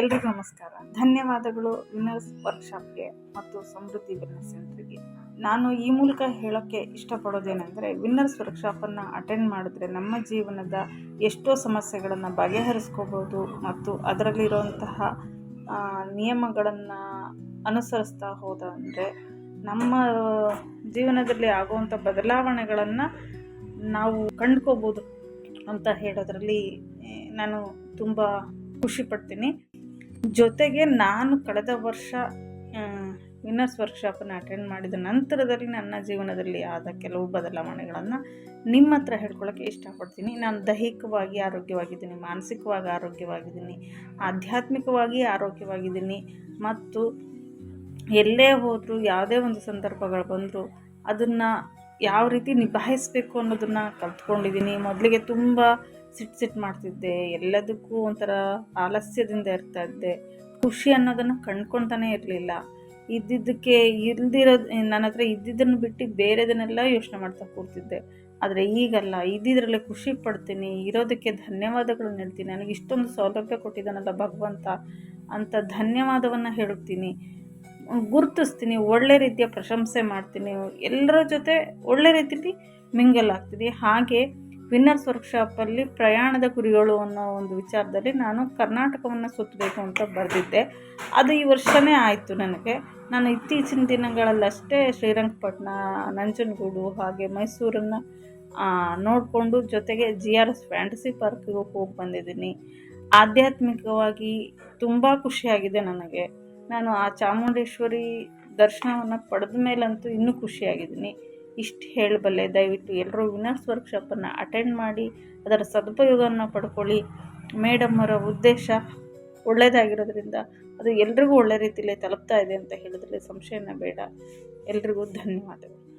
ಎಲ್ರಿಗೂ ನಮಸ್ಕಾರ. ಧನ್ಯವಾದಗಳು ವಿನರ್ಸ್ ವರ್ಕ್ಶಾಪ್ಗೆ ಮತ್ತು ಸಮೃದ್ಧಿ ವೆಲ್ನೆಸ್ ಸೆಂಟ್ರಿಗೆ. ನಾನು ಈ ಮೂಲಕ ಹೇಳೋಕ್ಕೆ ಇಷ್ಟಪಡೋದೇನೆಂದರೆ ವಿನ್ನರ್ಸ್ ವರ್ಕ್ಶಾಪನ್ನು ಅಟೆಂಡ್ ಮಾಡಿದ್ರೆ ನಮ್ಮ ಜೀವನದ ಎಷ್ಟೋ ಸಮಸ್ಯೆಗಳನ್ನು ಬಗೆಹರಿಸ್ಕೋಬೋದು ಮತ್ತು ಅದರಲ್ಲಿರುವಂತಹ ನಿಯಮಗಳನ್ನು ಅನುಸರಿಸ್ತಾ ಹೋದಂದರೆ ನಮ್ಮ ಜೀವನದಲ್ಲಿ ಆಗುವಂಥ ಬದಲಾವಣೆಗಳನ್ನು ನಾವು ಕಂಡ್ಕೋಬೋದು ಅಂತ ಹೇಳೋದ್ರಲ್ಲಿ, ನಾನು ತುಂಬ ಖುಷಿ ಪಡ್ತೀನಿ ಜೊತೆಗೆ ನಾನು ಕಳೆದ ವರ್ಷ ವಿನ್ನರ್ಸ್ ವರ್ಕ್ಶಾಪನ್ನು ಅಟೆಂಡ್ ಮಾಡಿದ ನಂತರದಲ್ಲಿ ನನ್ನ ಜೀವನದಲ್ಲಿ ಆದ ಕೆಲವು ಬದಲಾವಣೆಗಳನ್ನು ನಿಮ್ಮ ಹತ್ರ ಹೇಳ್ಕೊಳ್ಳೋಕ್ಕೆ ಇಷ್ಟಪಡ್ತೀನಿ. ನಾನು ದೈಹಿಕವಾಗಿ ಆರೋಗ್ಯವಾಗಿದ್ದೀನಿ, ಮಾನಸಿಕವಾಗಿ ಆರೋಗ್ಯವಾಗಿದ್ದೀನಿ, ಆಧ್ಯಾತ್ಮಿಕವಾಗಿ ಆರೋಗ್ಯವಾಗಿದ್ದೀನಿ ಮತ್ತು ಎಲ್ಲೇ ಹೋದರೂ ಯಾವುದೇ ಒಂದು ಸಂದರ್ಭಗಳು ಬಂದರೂ ಅದನ್ನು ಯಾವ ರೀತಿ ನಿಭಾಯಿಸಬೇಕು ಅನ್ನೋದನ್ನು ಕಲ್ತ್ಕೊಂಡಿದ್ದೀನಿ. ಮೊದಲಿಗೆ ತುಂಬ ಸಿಟ್ಟು ಸಿಟ್ಟು ಮಾಡ್ತಿದ್ದೆ, ಎಲ್ಲದಕ್ಕೂ ಒಂಥರ ಆಲಸ್ಯದಿಂದ ಇರ್ತಾ ಇದ್ದೆ. ಖುಷಿ ಅನ್ನೋದನ್ನು ಕಂಡ್ಕೊತಾನೆ ಇರಲಿಲ್ಲ. ಇದ್ದಿದ್ದಕ್ಕೆ ಇಲ್ದಿರೋದು ನನ್ನ ಹತ್ರ ಇದ್ದಿದ್ದನ್ನು ಬಿಟ್ಟು ಬೇರೆದನ್ನೆಲ್ಲ ಯೋಚನೆ ಮಾಡ್ತಾ ಕೂರ್ತಿದ್ದೆ. ಆದರೆ ಈಗಲ್ಲ, ಇದ್ದಿದ್ರಲ್ಲೇ ಖುಷಿ ಪಡ್ತೀನಿ, ಇರೋದಕ್ಕೆ ಧನ್ಯವಾದಗಳು ಹೇಳ್ತೀನಿ. ನನಗೆ ಇಷ್ಟೊಂದು ಸೌಲಭ್ಯ ಕೊಟ್ಟಿದ್ದಾನಲ್ಲ ಭಗವಂತ, ಅಂತ ಧನ್ಯವಾದವನ್ನು ಹೇಳುತ್ತೀನಿ. ಗುರುತಿಸ್ತೀನಿ, ಒಳ್ಳೆ ರೀತಿಯ ಪ್ರಶಂಸೆ ಮಾಡ್ತೀನಿ. ಎಲ್ಲರ ಜೊತೆ ಒಳ್ಳೆ ರೀತಿಯಲ್ಲಿ ಮಿಂಗಲ್ ಆಗ್ತೀನಿ ಹಾಗೆ ವಿನ್ನರ್ಸ್ ವರ್ಕ್ಶಾಪಲ್ಲಿ ಪ್ರಯಾಣದ ಗುರಿಗಳು ಅನ್ನೋ ಒಂದು ವಿಚಾರದಲ್ಲಿ ನಾನು ಕರ್ನಾಟಕವನ್ನು ಸುತ್ತಬೇಕು ಅಂತ ಬರೆದಿದ್ದೆ. ಅದು ಈ ವರ್ಷವೇ ಆಯಿತು ನನಗೆ. ನಾನು ಇತ್ತೀಚಿನ ದಿನಗಳಲ್ಲಷ್ಟೇ ಶ್ರೀರಂಗಪಟ್ಟಣ ನಂಜನಗೂಡು ಹಾಗೆ ಮೈಸೂರನ್ನು ನೋಡಿಕೊಂಡು ಜೊತೆಗೆ ಜಿ ಆರ್ ಎಸ್ ಫ್ಯಾಂಟಸಿ ಪಾರ್ಕಿಗೂ ಹೋಗಿ ಬಂದಿದ್ದೀನಿ. ಆಧ್ಯಾತ್ಮಿಕವಾಗಿ ತುಂಬ ಖುಷಿಯಾಗಿದೆ ನನಗೆ. ನಾನು ಆ ಚಾಮುಂಡೇಶ್ವರಿ ದರ್ಶನವನ್ನು ಪಡೆದ ಮೇಲಂತೂ ಇನ್ನೂ ಖುಷಿಯಾಗಿದ್ದೀನಿ. ಇಷ್ಟು ಹೇಳಬಲ್ಲೆ, ದಯವಿಟ್ಟು ಎಲ್ಲರೂ ವಿನರ್ಸ್ ವರ್ಕ್ಶಾಪನ್ನು ಅಟೆಂಡ್ ಮಾಡಿ, ಅದರ ಸದುಪಯೋಗವನ್ನು ಪಡ್ಕೊಳ್ಳಿ. ಮೇಡಮ್ಮರ ಉದ್ದೇಶ ಒಳ್ಳೆಯದಾಗಿರೋದ್ರಿಂದ ಅದು ಎಲ್ರಿಗೂ ಒಳ್ಳೆ ರೀತಿಯಲ್ಲಿ ತಲುಪ್ತಾ ಇದೆ ಅಂತ ಹೇಳಿದ್ರಲ್ಲಿ ಸಂಶಯನ ಬೇಡ. ಎಲ್ರಿಗೂ ಧನ್ಯವಾದಗಳು.